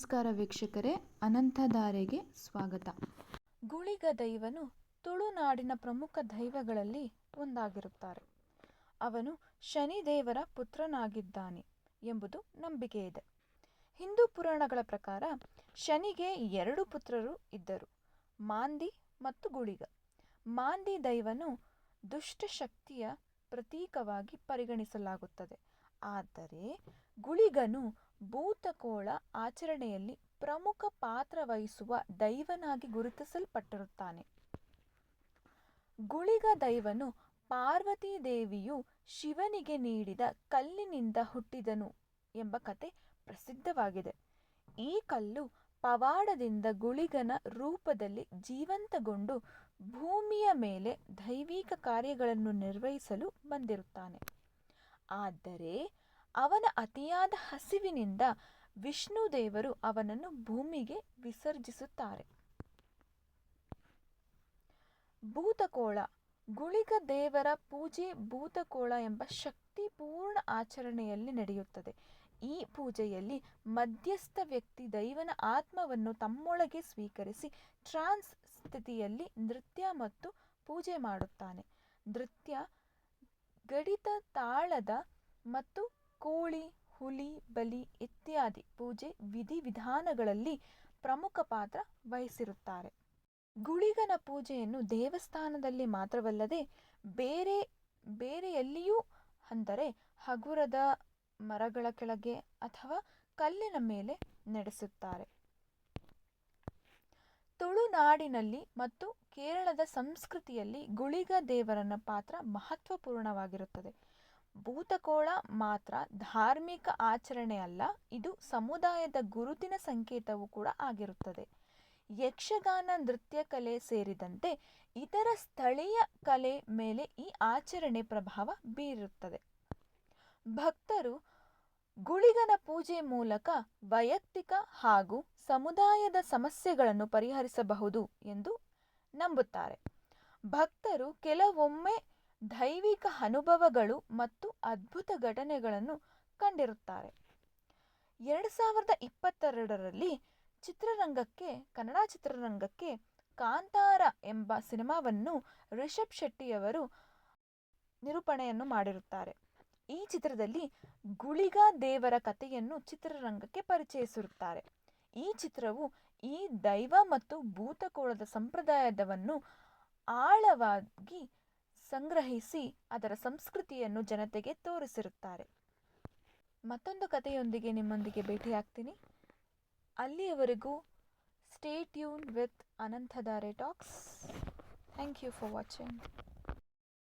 ನಮಸ್ಕಾರ ವೀಕ್ಷಕರೇ ಅನಂತಧಾರೆಗೆ ಸ್ವಾಗತ. ಗುಳಿಗ ದೈವನು ತುಳುನಾಡಿನ ಪ್ರಮುಖ ದೈವಗಳಲ್ಲಿ ಒಂದಾಗಿರುತ್ತಾರೆ. ಅವನು ಶನಿದೇವರ ಪುತ್ರನಾಗಿದ್ದಾನೆ ಎಂಬುದು ನಂಬಿಕೆ ಇದೆ. ಹಿಂದೂ ಪುರಾಣಗಳ ಪ್ರಕಾರ ಶನಿಗೆ ಎರಡು ಪುತ್ರರು ಇದ್ದರು, ಮಾಂದಿ ಮತ್ತು ಗುಳಿಗ. ಮಾಂದಿ ದೈವನು ದುಷ್ಟಶಕ್ತಿಯ ಪ್ರತೀಕವಾಗಿ ಪರಿಗಣಿಸಲಾಗುತ್ತದೆ. ಆದರೆ ಗುಳಿಗನು ಭೂತಕೋಳ ಆಚರಣೆಯಲ್ಲಿ ಪ್ರಮುಖ ಪಾತ್ರ ವಹಿಸುವ ದೈವನಾಗಿ ಗುರುತಿಸಲ್ಪಟ್ಟಿರುತ್ತಾನೆ. ಗುಳಿಗ ದೈವನು ಪಾರ್ವತೀ ದೇವಿಯು ಶಿವನಿಗೆ ನೀಡಿದ ಕಲ್ಲಿನಿಂದ ಹುಟ್ಟಿದನು ಎಂಬ ಕತೆ ಪ್ರಸಿದ್ಧವಾಗಿದೆ. ಈ ಕಲ್ಲು ಪವಾಡದಿಂದ ಗುಳಿಗನ ರೂಪದಲ್ಲಿ ಜೀವಂತಗೊಂಡು ಭೂಮಿಯ ಮೇಲೆ ದೈವಿಕ ಕಾರ್ಯಗಳನ್ನು ನಿರ್ವಹಿಸಲು ಬಂದಿರುತ್ತಾನೆ. ಆದರೆ ಅವನ ಅತಿಯಾದ ಹಸಿವಿನಿಂದ ವಿಷ್ಣು ದೇವರು ಅವನನ್ನು ಭೂಮಿಗೆ ವಿಸರ್ಜಿಸುತ್ತಾರೆ. ಭೂತಕೋಳ, ಗುಳಿಗ ದೇವರ ಪೂಜೆ ಭೂತಕೋಳ ಎಂಬ ಶಕ್ತಿಪೂರ್ಣ ಆಚರಣೆಯಲ್ಲಿ ನಡೆಯುತ್ತದೆ. ಈ ಪೂಜೆಯಲ್ಲಿ ಮಧ್ಯಸ್ಥ ವ್ಯಕ್ತಿ ದೈವನ ಆತ್ಮವನ್ನು ತಮ್ಮೊಳಗೆ ಸ್ವೀಕರಿಸಿ ಟ್ರಾನ್ಸ್ ಸ್ಥಿತಿಯಲ್ಲಿ ನೃತ್ಯ ಮತ್ತು ಪೂಜೆ ಮಾಡುತ್ತಾನೆ. ನೃತ್ಯ, ಗಡಿತ ತಾಳದ ಮತ್ತು ಕೋಳಿ, ಹುಲಿ, ಬಲಿ ಇತ್ಯಾದಿ ಪೂಜೆ ವಿಧಿವಿಧಾನಗಳಲ್ಲಿ ಪ್ರಮುಖ ಪಾತ್ರ ವಹಿಸಿರುತ್ತಾರೆ. ಗುಳಿಗನ ಪೂಜೆಯನ್ನು ದೇವಸ್ಥಾನದಲ್ಲಿ ಮಾತ್ರವಲ್ಲದೆ ಬೇರೆ, ಬೇರೆಯಲ್ಲಿಯೂ ಅಂದರೆ ಹಗುರದ ಮರಗಳ ಕೆಳಗೆ ಅಥವಾ ಕಲ್ಲಿನ ಮೇಲೆ ನಡೆಸುತ್ತಾರೆ. ತುಳುನಾಡಿನಲ್ಲಿ ಮತ್ತು ಕೇರಳದ ಸಂಸ್ಕೃತಿಯಲ್ಲಿ ಗುಳಿಗ ದೇವರನ ಪಾತ್ರ ಮಹತ್ವಪೂರ್ಣವಾಗಿರುತ್ತದೆ. ಭೂತಕೋಳ ಮಾತ್ರ ಧಾರ್ಮಿಕ ಆಚರಣೆ ಅಲ್ಲ, ಇದು ಸಮುದಾಯದ ಗುರುತಿನ ಸಂಕೇತವೂ ಕೂಡ ಆಗಿರುತ್ತದೆ. ಯಕ್ಷಗಾನ, ನೃತ್ಯ ಕಲೆ ಸೇರಿದಂತೆ ಇತರ ಸ್ಥಳೀಯ ಕಲೆ ಮೇಲೆ ಈ ಆಚರಣೆ ಪ್ರಭಾವ ಬೀರುತ್ತದೆ. ಭಕ್ತರು ಗುಳಿಗನ ಪೂಜೆ ಮೂಲಕ ವೈಯಕ್ತಿಕ ಹಾಗೂ ಸಮುದಾಯದ ಸಮಸ್ಯೆಗಳನ್ನು ಪರಿಹರಿಸಬಹುದು ಎಂದು ನಂಬುತ್ತಾರೆ. ಭಕ್ತರು ಕೆಲವೊಮ್ಮೆ ದೈವಿಕ ಅನುಭವಗಳು ಮತ್ತು ಅದ್ಭುತ ಘಟನೆಗಳನ್ನು ಕಂಡಿರುತ್ತಾರೆ. ಎರಡು ಸಾವಿರದ ಇಪ್ಪತ್ತೆರಡರಲ್ಲಿ ಚಿತ್ರರಂಗಕ್ಕೆ, ಕನ್ನಡ ಚಿತ್ರರಂಗಕ್ಕೆ ಕಾಂತಾರ ಎಂಬ ಸಿನಿಮಾವನ್ನು ರಿಷಬ್ ಶೆಟ್ಟಿಯವರು ನಿರೂಪಣೆಯನ್ನು ಮಾಡಿರುತ್ತಾರೆ. ಈ ಚಿತ್ರದಲ್ಲಿ ಗುಳಿಗ ದೇವರ ಕಥೆಯನ್ನು ಚಿತ್ರರಂಗಕ್ಕೆ ಪರಿಚಯಿಸಿರುತ್ತಾರೆ. ಈ ಚಿತ್ರವು ಈ ದೈವ ಮತ್ತು ಭೂತಕೋಳದ ಸಂಪ್ರದಾಯದವನ್ನು ಆಳವಾಗಿ ಸಂಗ್ರಹಿಸಿ ಅದರ ಸಂಸ್ಕೃತಿಯನ್ನು ಜನತೆಗೆ ತೋರಿಸಿರುತ್ತಾರೆ. ಮತ್ತೊಂದು ಕಥೆಯೊಂದಿಗೆ ನಿಮ್ಮೊಂದಿಗೆ ಭೇಟಿಯಾಗ್ತೀನಿ. ಅಲ್ಲಿಯವರೆಗೂ stay tune with Ananthadhaare talks thank you for watching